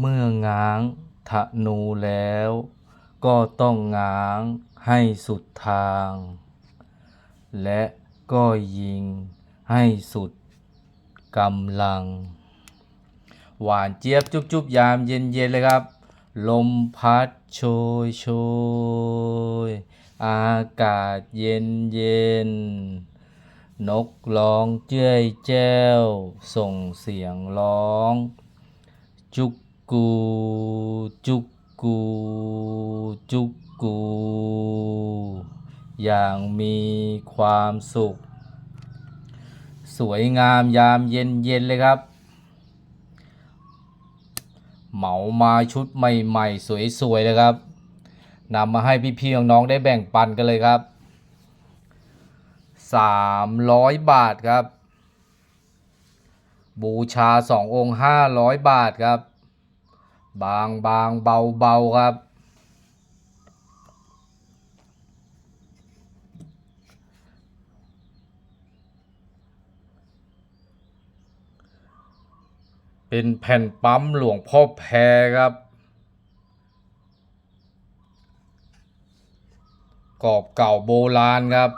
เมื่อง้างธนูแล้ว ก็ต้องง้างให้สุดทาง และก็ยิงให้สุดกำลัง หวานเจี๊ยบจุบๆยามเย็นๆเลยครับ ลมพัดโชยโชยอากาศเย็นเย็นๆนกร้องเจ้ยแจ้ว ส่งเสียงร้อง จุก กูจุกกูจุกกู อย่างมีความสุข สวยงามยามเย็นเย็นเลยครับ เหมามาชุดใหม่ๆ สวยๆเลยครับนำมาให้พี่ๆน้องๆได้แบ่งปันกันเลยครับ300 บาทครับ บูชา 2 องค์ 500 บาทครับ บางบางเบาเบาครับ เป็นแผ่นปั๊มหลวงพ่อแพรครับ กรอบเก่าโบราณครับ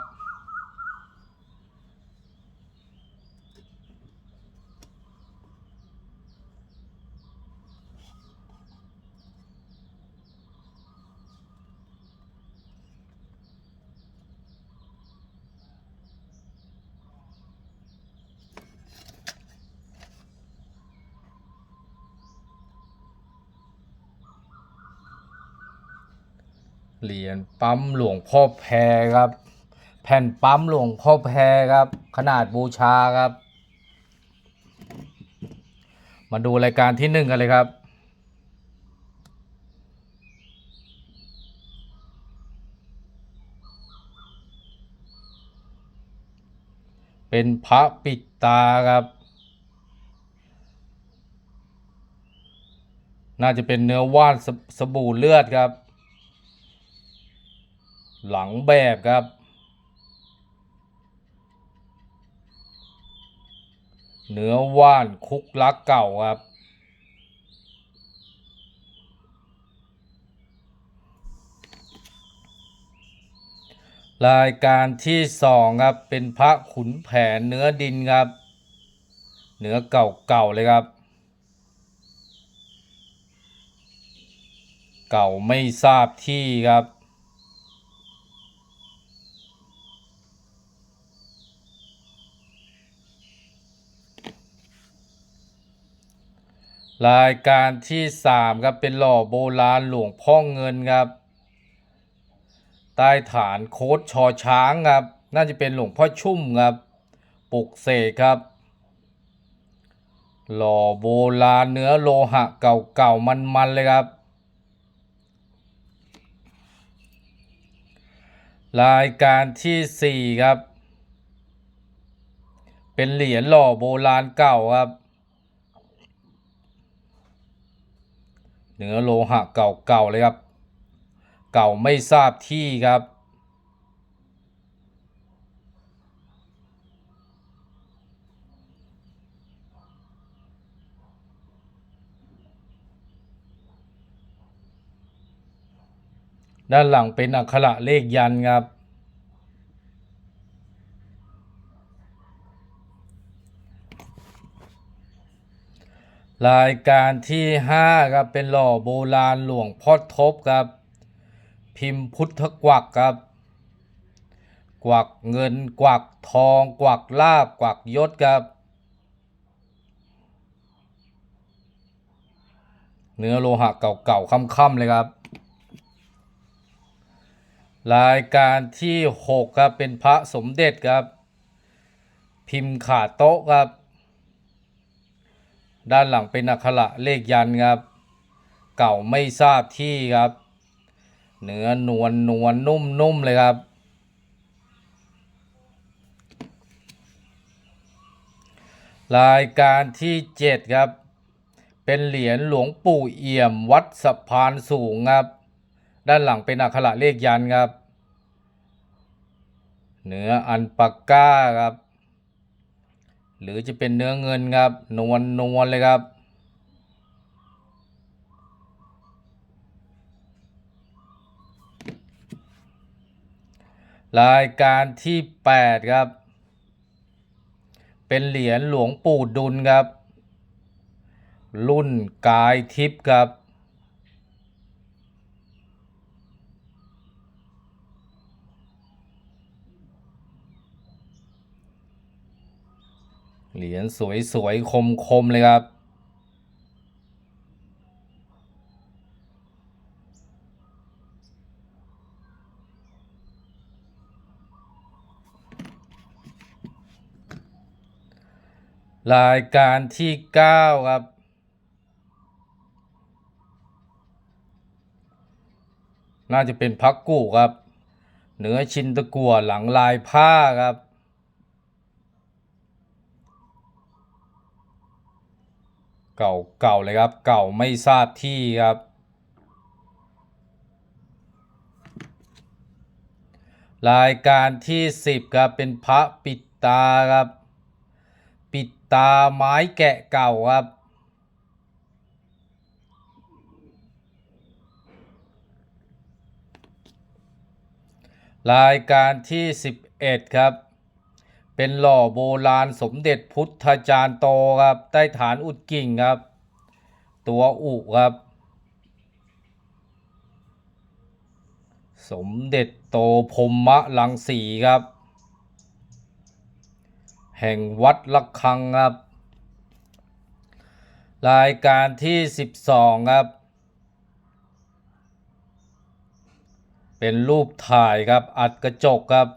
เหรียญปั๊มหลวงพ่อแพรครับ แผ่นปั๊มหลวงพ่อแพรครับ ขนาดบูชาครับ มาดูรายการที่หนึ่งกันเลยครับเป็นพระปิดตาครับ น่าจะเป็นเนื้อว่านสสบู่เลือดครับ หลังแบบครับ เนื้อว่านคุกลักเก่าครับ รายการที่สองครับ เป็นพระขุนแผนเนื้อดินครับ เนื้อเก่าๆเลยครับเก่าไม่ทราบที่ครับ รายการที่สามครับเป็นหล่อโบราณหลวงพ่อเงินครับ ใต้ฐานโค้ดชอช้างครับ น่าจะเป็นหลวงพ่อชุ่มครับปลุกเสกครับ หล่อโบราณเนื้อโลหะเก่าๆมันๆเลยครับ รายการที่สี่ครับ เป็นเหรียญหล่อโบราณเก่าครับ เนื้อโลหะเก่าๆเลยครับ เก่าไม่ทราบที่ครับ ด้านหลังเป็นอักขระเลขยันครับ รายการที่ห้าครับเป็นหล่อโบราณหลวงพ่อทบครับ พิมพ์พุทธกวักครับ กวักเงินกวักทอง กวักลาบกวักยศครับ เนื้อโลหะเก่าๆค่ำๆเลยครับ รายการที่หกครับเป็นพระสมเด็จครับ พิมพ์ขาโต๊ะครับ ด้านหลังเป็นอักขระเลขยันครับ เก่าไม่ทราบที่ครับ เนื้อนวลนวลนุ่มนุ่มเลยครับ รายการที่เจ็ดครับ เป็นเหรียญหลวงปู่เอี่ยมวัดสะพานสูงครับ ด้านหลังเป็นอักขระเลขยันครับ เนื้ออันปากก้าครับ หรือจะเป็นเนื้อเงินครับ นวลนวลเลยครับ รายการที่ 8 ครับ เป็นเหรียญหลวงปู่ดุลครับ รุ่นกายทิพย์ครับ เหรียญสวยๆ คมๆ เลยครับ รายการที่ 9 ครับน่าจะเป็นพักกูครับ เนื้อชินตะกัวหลังลายผ้าครับ เก่าเก่าเลยครับ เก่าไม่ทราบที่ครับ รายการที่ 10ครับเป็นพระปิดตาครับ ปิดตาไม้แกะเก่าครับรายการที่ 11 ครับ เป็นหล่อโบราณสมเด็จพุทธจารย์โตครับ ใต้ฐานอุดกิ่งครับ ตัวอุครับ สมเด็จโตพรหมลังสีครับ แห่งวัดละคังครับ รายการที่ 12 ครับ เป็นรูปถ่ายครับอัดกระจกครับ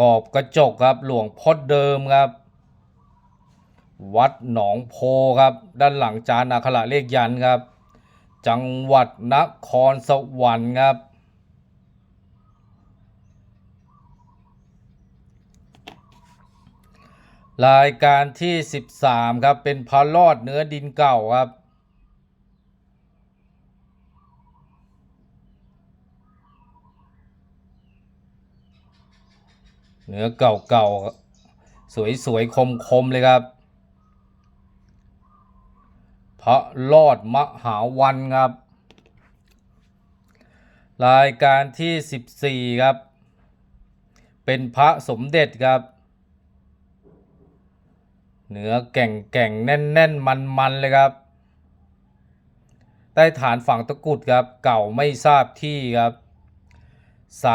กอบกระจกครับหลวงพ่อเดิมครับ วัดหนองโพครับ ด้านหลังจานอักขระเลขยันครับ จังหวัดนครสวรรค์ครับรายการที่ 13 ครับ เป็นพระรอดเนื้อดินเก่าครับ เนื้อเก่าๆ สวยๆ คมๆ เลยครับ พระรอดมหาวันครับ รายการที่ 14 ครับ เป็นพระสมเด็จครับ เนื้อแก่งแก่งแน่นแน่นมันมันๆ เลยครับ ใต้ฐานฝั่งตะกุดครับ เก่าไม่ทราบที่ครับ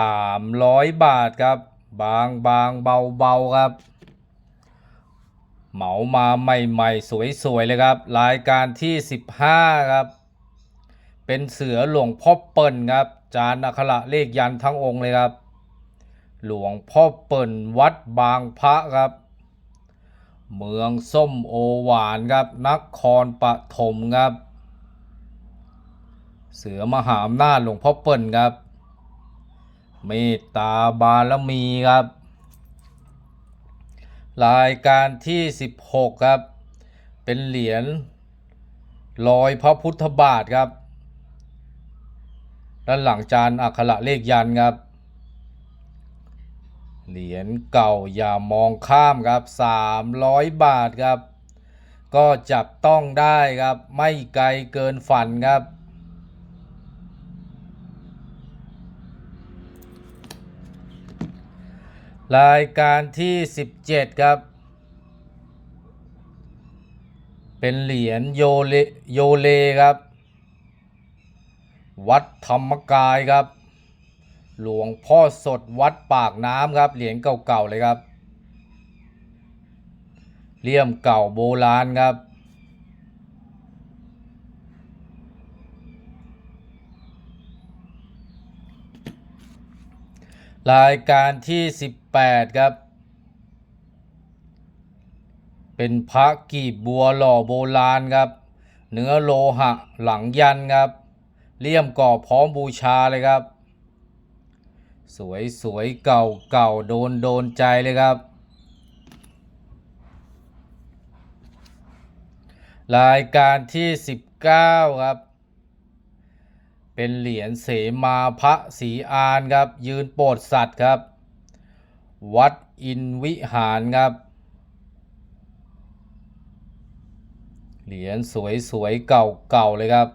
300 บาทครับ บางบางเบาเบาครับ เหมามาใหม่ๆ สวยๆ เลยครับ รายการที่ 15 ครับ เป็นเสือหลวงพ่อเปิ่นครับ จานอักขระเลขยันทั้งองค์เลยครับ หลวงพ่อเปิ่นวัดบางพระครับ เมืองส้มโอหวานครับนครปฐมครับ เสือมหาอำนาจหลวงพ่อเปิ่นครับ เมตตาบารมีครับ รายการที่ 16 ครับ เป็นเหรียญลอยพระพุทธบาทครับ ด้านหลังจานอักขระเลขยันครับ เหรียญเก่าอย่ามองข้ามครับ 300 บาทครับ ก็จับต้องได้ครับ ไม่ไกลเกินฝันครับ รายการที่ 17 ครับ เป็นเหรียญโยเลโยเลครับ วัดธรรมกายครับ หลวงพ่อสดวัดปากน้ำครับ เหรียญเก่าๆเลยครับ เลี่ยมเก่าโบราณครับ รายการที่ 18 ครับ เป็นพระกีบบัวหล่อโบราณครับ เนื้อโลหะหลังยันครับ เลี่ยมก่อพร้อมบูชาเลยครับ สวยสวยเก่าเก่าโดนโดนใจเลยครับ รายการที่ 19 ครับ เป็นเหรียญเสมาพระศรีอานครับ ยืนโปรดสัตว์ครับ วัดอินวิหารครับ เหรียญสวยๆ เก่าเก่าเลยครับ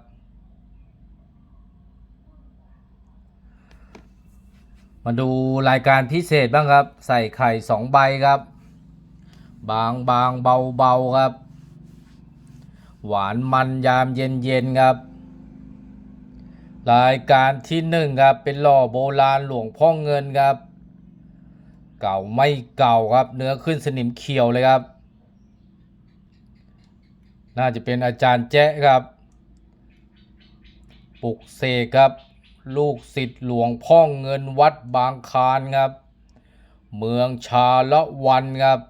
มาดูรายการพิเศษบ้างครับ ใส่ไข่สองใบครับ บางบางเบาเบาครับ หวานมันยามเย็นๆ ครับ รายการที่หนึ่งครับเป็นหล่อโบราณหลวงพ่อเงินครับ เก่าไม่เก่าครับ เนื้อขึ้นสนิมเขียวเลยครับ น่าจะเป็นอาจารย์แจ๊ะครับปลุกเสกครับ ลูกศิษย์หลวงพ่อเงินวัดบางคานครับ เมืองชาละวันครับ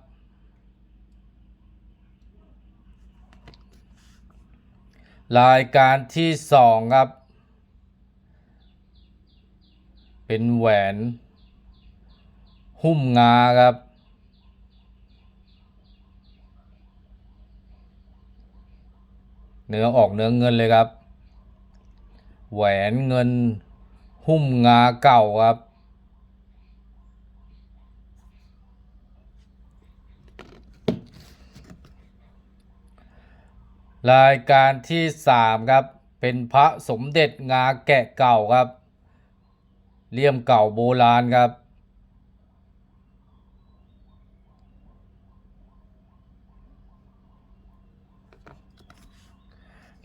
รายการที่สองครับ เป็นแหวน หุ้มงาครับ เนื้อออกเนื้อเงินเลยครับ แหวนเงิน หุ้มงาเก่าครับ รายการที่สามครับ เป็นพระสมเด็จงาแกะเก่าครับ เลี่ยมเก่าโบราณครับ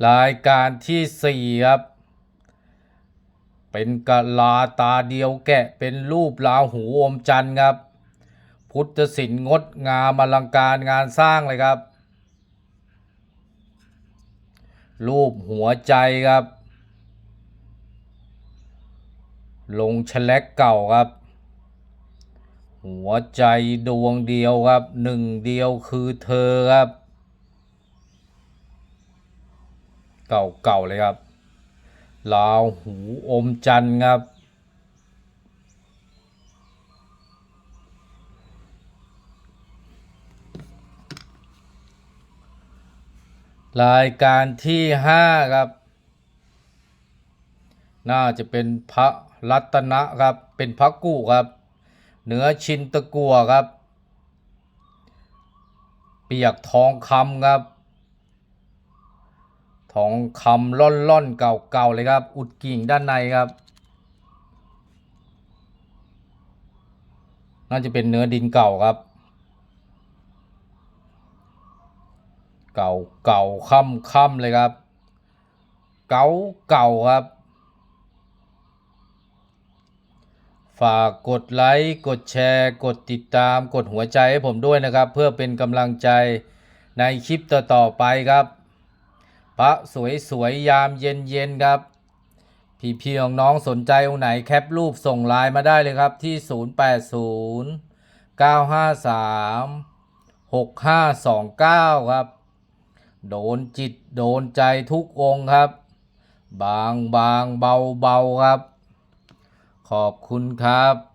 รายการที่สี่ครับ เป็นกะลาตาเดียวแกะเป็นรูปราหูอมจันทร์ครับ พุทธศิลป์งดงามอลังการงานสร้างเลยครับ รูปหัวใจครับ ลงแฉลกเก่าครับ หัวใจดวงเดียวครับหนึ่งเดียวคือเธอครับ เก่าๆเลยครับ ลาวหูอมจันครับ รายการที่ห้าครับ น่าจะเป็นพระ รัตนะครับเป็นพระกุครับเนื้อชินตะกัวครับ เปียกทองคำครับ ทองคำล่อนล่อนๆเก่าๆเลยครับ อุดกิ่งด้านในครับ น่าจะเป็นเนื้อดินเก่าครับ เก่าเก่าค่ำค่ำเลยครับ เก่าเก่าครับ ฝากกดไลค์กดแชร์ กดติดตาม กดหัวใจให้ผมด้วยนะครับ เพื่อเป็นกำลังใจในคลิปต่อๆไปครับ พระสวยๆยามเย็นๆครับ พี่ๆน้องสนใจองไหนแคปรูปส่งไลน์มาได้เลยครับที่ 080 953 6529 ครับ โดนจิตโดนใจทุกองครับ บางบางเบาเบาครับ ขอบคุณครับ